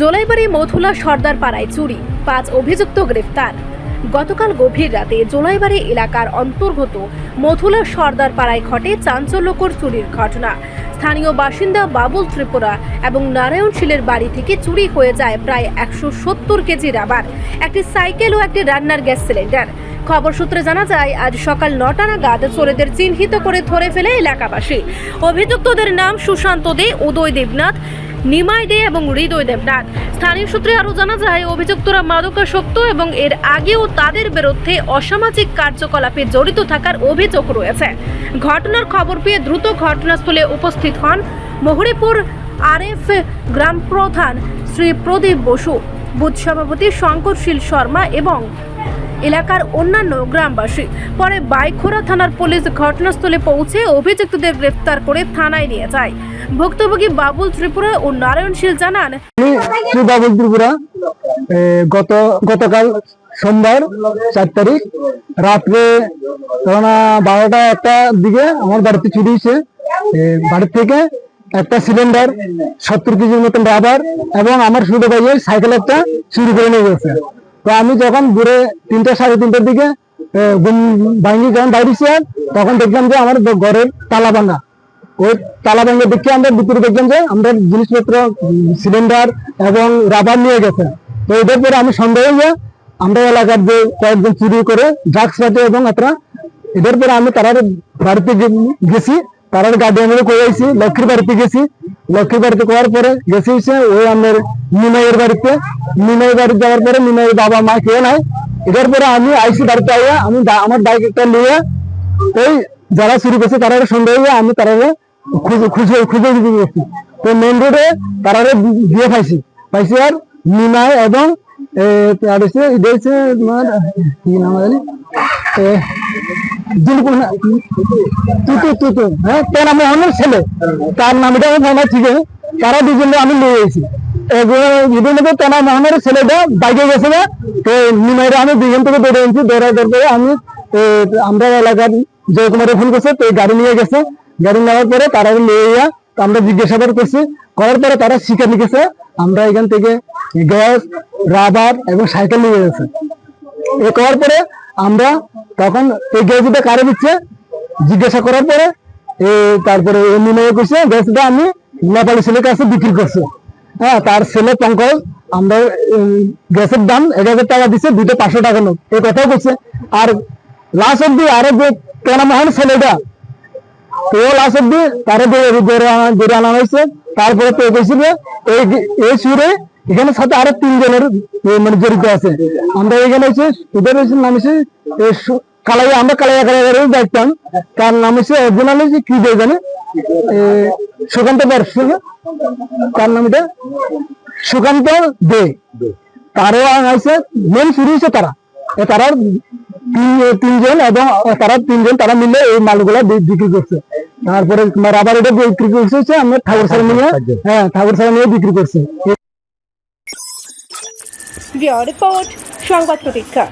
জোলাইবাড়ি মথুলা সর্দার পাড়ায় চুরি, পাঁচ অভিযুক্ত গ্রেফতার। গতকাল গভীর রাতে জোলাইবাড়ি এলাকার অন্তর্গত মথুলা সর্দার পাড়ায় ঘটে চাঞ্চল্যকর চুরির ঘটনা। স্থানীয় বাসিন্দা বাবুল ত্রিপুরা এবং নারায়ণ শীলের বাড়ি থেকে চুরি হয়ে যায় প্রায় একশো সত্তর কেজি রাবার, একটি সাইকেল ও একটি রান্নার গ্যাস সিলিন্ডার। খবর সূত্রে জানা যায়, আজ সকাল নটা নাগাদ চোরেদের চিহ্নিত করে ধরে ফেলে এলাকাবাসী। অভিযুক্তদের নাম সুশান্ত দে, উদয় দেবনাথ নিমাই দে এবং হৃদয় দেবনাথ। স্থানীয় সূত্রে আরও জানা যায়, অভিযুক্তরা মাদকাসক্ত এবং এর আগেও তাদের বিরুদ্ধে অসামাজিক কার্যকলাপে জড়িত থাকার অভিযোগ রয়েছে। ঘটনার খবর পেয়ে দ্রুত ঘটনাস্থলে উপস্থিত হন মহরিপুর আরএফ গ্রাম প্রধান শ্রী প্রদীপ বসু, বুথ সভাপতি শঙ্করশীল শর্মা এবং এলাকার অন্যান্য গ্রামবাসী। পরে বাইখোরা থানার পুলিশ ঘটনাস্থলে পৌঁছে অভিযুক্তদের গ্রেফতার করে থানায় নিয়ে যায়। ভুক্তভোগী বাবুল ত্রিপুরা ও নারায়ণশীল জানান বাবুল ত্রিপুরা গত, গতকাল সোমবার চার তারিখ, রাত্রে বারোটা একটা দিকে আমার বাড়িতে চুরি হয়েছে। বাড়ি থেকে একটা সিলিন্ডার সত্তর কেজির মতন রাবার এবং আমার ছোট ভাইয়ের সাইকেল একটা চুরি করে নিয়ে গেছে। তো আমি যখন দূরে তিনটা, সাড়ে তিনটার দিকে ঘুম যখন বাইরেছি তখন দেখলাম যে আমার ঘরের তালা ভাঙা। ওই তালা ভেঙে দেখে আমরা ভিতরে দেখলাম যে আমরা জিনিসপত্র সিলিন্ডার এবং রাবার নিয়ে গেছে। তো এদের পরে আমি সন্দেহ হয়ে আমরা এলাকার যে কয়েকজন চুরি করে ড্রাগস পাটে এবং এতরা এদের পরে আমি তারার বাড়িতে গেছি তারার গাড়ি আমি লক্ষ্মীর বাড়িতে গেছি। লক্ষ্মীর বাড়িতে করার পরে গেছি হচ্ছে ওই আমার নিমাইয়ের বাড়িতে। নিমাইয়ের বাড়ি যাওয়ার পরে নিমাইয়ের বাবা মা কেউ নাই। এদের পরে আমি আইসি বাড়িতে আইয়া, আমি আমার বাইক একটা নিয়ে ওই যারা চুরি করছে তারা সন্দেহ আমি তারা খুঁজে খুঁজে খুঁজে গেছি। তো মেন রোডে তারা দিয়ে পাইছি। পাইছি আর নিমাই এবং আর হচ্ছে হ্যাঁ আমার ছেলে। তার নামটা আমি ঠিক আছে। তারা দুজনে আমি নিয়ে গেছি। এদের মধ্যে তেনা মোহনের ছেলেটা বাইকে গেছে তো নিমাইরে আমি দুজন থেকে দৌড়ে এনেছি দৌড়া দৌড়ে আমি এ, আমরা এলাকার জয়কুমারে ফোন করছে, তো গাড়ি নিয়ে গেছে। গাড়ি নেওয়ার পরে তারা নিয়ে আমরা জিজ্ঞাসাবাদ করছি। করার পরে তারা স্বীকার লিখেছে, আমরা এখান থেকে গ্যাস, রাবার এবং সাইকেল নিয়ে গেছে। এ করার পরে আমরা তখন এই গ্যাসটা কারে দিচ্ছে, জিজ্ঞাসা করার পরে তারপরে মেয়ে করছে, গ্যাসটা আমি নেপালি ছেলের কাছে বিক্রি করছে। হ্যাঁ তার ছেলে পঙ্কজ, আমরা গ্যাসের দাম এক হাজার টাকা দিচ্ছে দুটো পাঁচশো টাকা নোট। এই কথাও করছে আর লাস্ট অব্দি আরও যে ছেলেটা তো লাস্ট অব্দি আনা- হয়েছে। তারপরে তো কইছিল এই এই সুরে এখানে সাথে আরও তিনজনের মানে জড়িত আছে। আমরা এখানে ওদের নাম হচ্ছে আমরা কালাইয়া কালাইয়া দেখতাম। তার নাম হচ্ছে অরিজিনাল হচ্ছে কি দিয়ে জানে? সুকান্ত বর্ষ তার নাম এটা সুকান্ত দে। তারও আছে মেন শুরু হয়েছে তারা। তারা তিনজন এবং তারা তিনজন, তারা মিলে এই মালগুলো বিক্রি করছে। তারপরে তোমার আবার এটা বিক্রি করছে আমরা ঠাকুর সারা নিয়ে হ্যাঁ ঠাকুর সারা নিয়ে বিক্রি করছে। রিপোর্ট, সংবাদ প্রতীক্ষা।